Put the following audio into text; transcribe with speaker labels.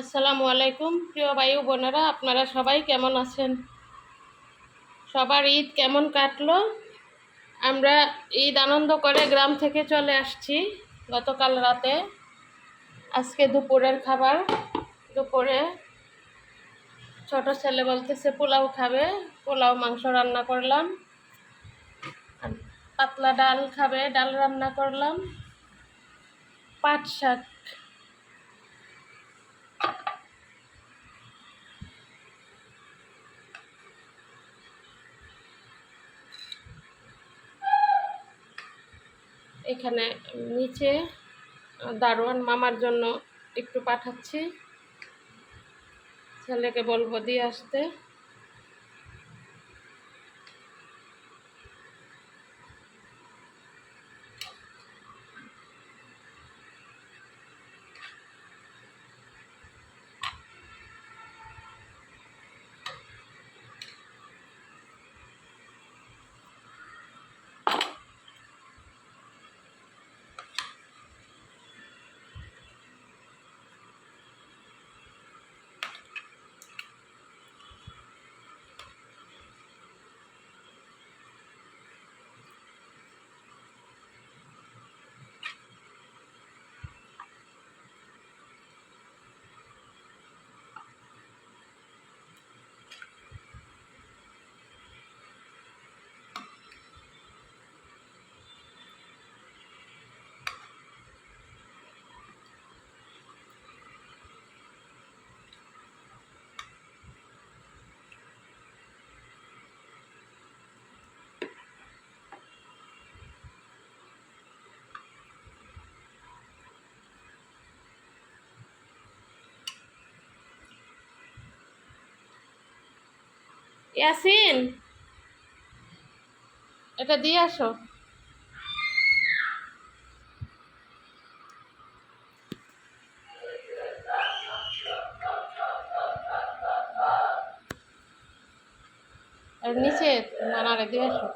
Speaker 1: আসসালামু আলাইকুম, প্রিয় বায়ু বোনেরা, আপনারা সবাই কেমন আছেন? সবার ঈদ কেমন কাটলো? আমরা ঈদ আনন্দ করে গ্রাম থেকে চলে আসছি গতকাল রাতে। আজকে দুপুরের খাবার। দুপুরে ছোট ছেলে বলতেছে, পোলাও খাবে। পোলাও, মাংস রান্না করলাম। পাতলা ডাল খাবে, ডাল রান্না করলাম। পাট শাক এখানে নিচে দারোয়ান মামার জন্য একটু পাঠাচ্ছি। ছেলেকে বলব দিয়ে আসতে। ইয়াসিন এটা দিয়ে আসো। আর নিচে নানারে দিয়ে আসো।